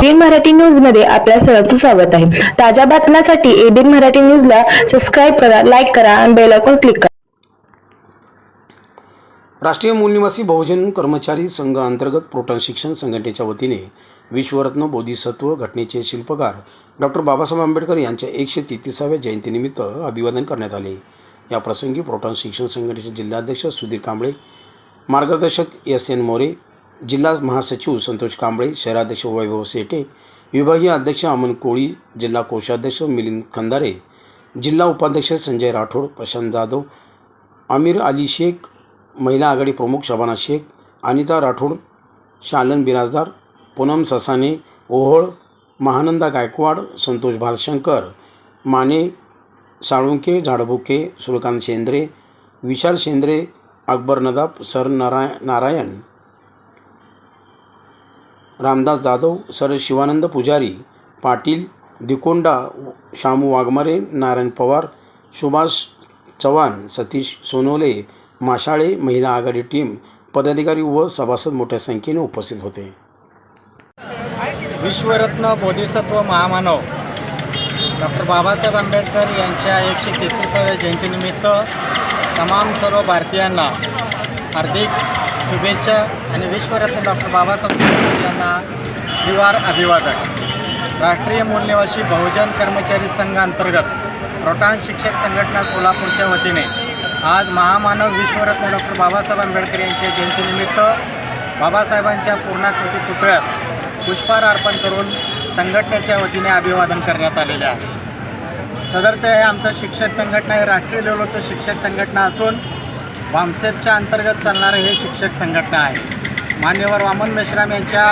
ABN Marathi न्यूजमध्ये आपल्या सर्वांचं स्वागत आहे. ताज्या बातम्यांसाठी एबीएन मराठी न्यूजला सबस्क्राईब करा लाईक करा आणि बेल आयकॉन क्लिक करा. राष्ट्रीय मूलनिवासी बहुजन कर्मचारी संघ अंतर्गत प्रोटॉन शिक्षण संघटनेच्या वतीने विश्वरत्न बोधिसत्व घटनेचे शिल्पकार डॉक्टर बाबासाहेब आंबेडकर यांच्या एकशे तेहतीसाव्या जयंतीनिमित्त अभिवादन करण्यात आले. या प्रसंगी प्रोटॉन शिक्षण संघटनेचे जिल्हाध्यक्ष सुधीर कांबळे मार्गदर्शक एस एन मोरे जिल्हा महासचिव संतोष कांबळे शहराध्यक्ष वैभव सेटे विभागीय अध्यक्ष अमन कोळी जिल्हा कोषाध्यक्ष मिलिंद खंदारे जिल्हा उपाध्यक्ष संजय राठोड प्रशांत जाधव आमिर अली शेख महिला आघाडी प्रमुख शबाना शेख अनिता राठोड शालन बिराजदार पूनम ससाने ओहोळ महानंदा गायकवाड संतोष भालशंकर माने साळुंके झाडबुके सूर्यकांत शेंद्रे विशाल शेंद्रे अकबर नदाब सर नाराय नारायण रामदास जाधव सर शिवानंद पुजारी पाटील दिकोंडा शामू वाघमारे नारायण पवार सुभाष चव्हाण सतीश सोनवले माशाळे महिला आघाडी टीम पदाधिकारी व सभासद मोठ्या संख्येने उपस्थित होते. विश्वरत्न बोधिसत्व महामानव डॉक्टर बाबासाहेब आंबेडकर यांच्या एकशे तेहतीसाव्या जयंतीनिमित्त तमाम सर्व भारतीयांना हार्दिक शुभेच्छा आणि विश्वरत्न डॉक्टर बाबासाहेब आंबेडकर यांना त्रिवार अभिवादन. राष्ट्रीय मूलनिवासी बहुजन कर्मचारी संघांतर्गत प्रोटान शिक्षक संघटना सोलापूरच्या वतीने आज महामानव विश्वरत्न डॉक्टर बाबासाहेब आंबेडकर यांच्या जयंतीनिमित्त बाबासाहेबांच्या पूर्णाकृती पुतळ्यास पुष्पहार अर्पण करून संघटनेच्या वतीने अभिवादन करण्यात आलेले आहे. सदरचं हे आमचं शिक्षक संघटना हे राष्ट्रीय लेवलचं शिक्षक संघटना असून वामसेपच्या अंतर्गत चालणारं हे शिक्षक संघटना आहे. मान्यवर वामन मेश्राम यांच्या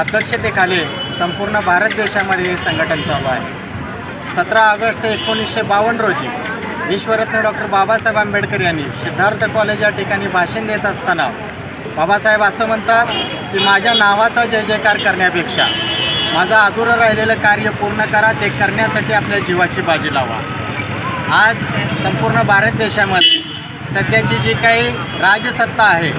अध्यक्षतेखाली संपूर्ण भारत देशामध्ये हे संघटन चालू आहे. सतरा ऑगस्ट एकोणीसशे बावन्न रोजी विश्वरत्न डॉक्टर बाबासाहेब आंबेडकर यांनी सिद्धार्थ कॉलेज या ठिकाणी भाषण देत असताना बाबासाहेब असं म्हणतात की माझ्या नावाचा जय जयकार करण्यापेक्षा माझं अधुरं राहिलेलं कार्य पूर्ण करा ते करण्यासाठी आपल्या जीवाची बाजी लावा. आज संपूर्ण भारत देशामध्ये सध्याची जी काही राजसत्ता आहे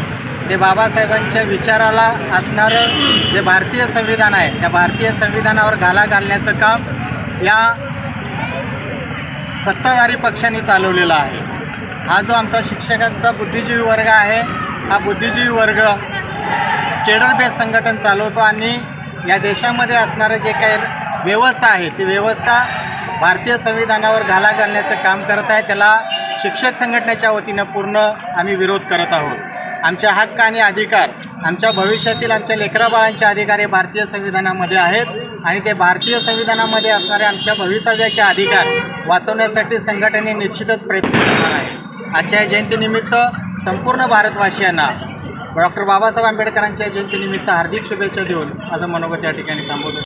ते बाबासाहेबांच्या विचाराला असणारं जे भारतीय संविधान आहे त्या भारतीय संविधानावर घाला घालण्याचं काम या सत्ताधारी पक्षांनी चालवलेला आहे. हा जो आमचा शिक्षकांचा बुद्धिजीवी वर्ग आहे हा बुद्धिजीवी वर्ग केडर बेस संघटन चालवतो आणि या देशामध्ये असणारं जे काही व्यवस्था आहे ती व्यवस्था भारतीय संविधानावर घाला घालण्याचं काम करत आहे त्याला शिक्षक संघटनेच्या वतीनं पूर्ण आम्ही विरोध करत आहोत. आमच्या हक्क आणि अधिकार आमच्या भविष्यातील आमच्या लेकराबाळांचे अधिकार हे भारतीय संविधानामध्ये आहेत आणि ते भारतीय संविधानामध्ये असणारे आमच्या भवितव्याचे अधिकार वाचवण्यासाठी संघटने निश्चितच प्रयत्न करणार आहे. आजच्या जयंतीनिमित्त संपूर्ण भारतवासियांना डॉक्टर बाबासाहेब आंबेडकरांच्या जयंतीनिमित्त हार्दिक शुभेच्छा देऊन माझं मनोगत या ठिकाणी थांबवतो.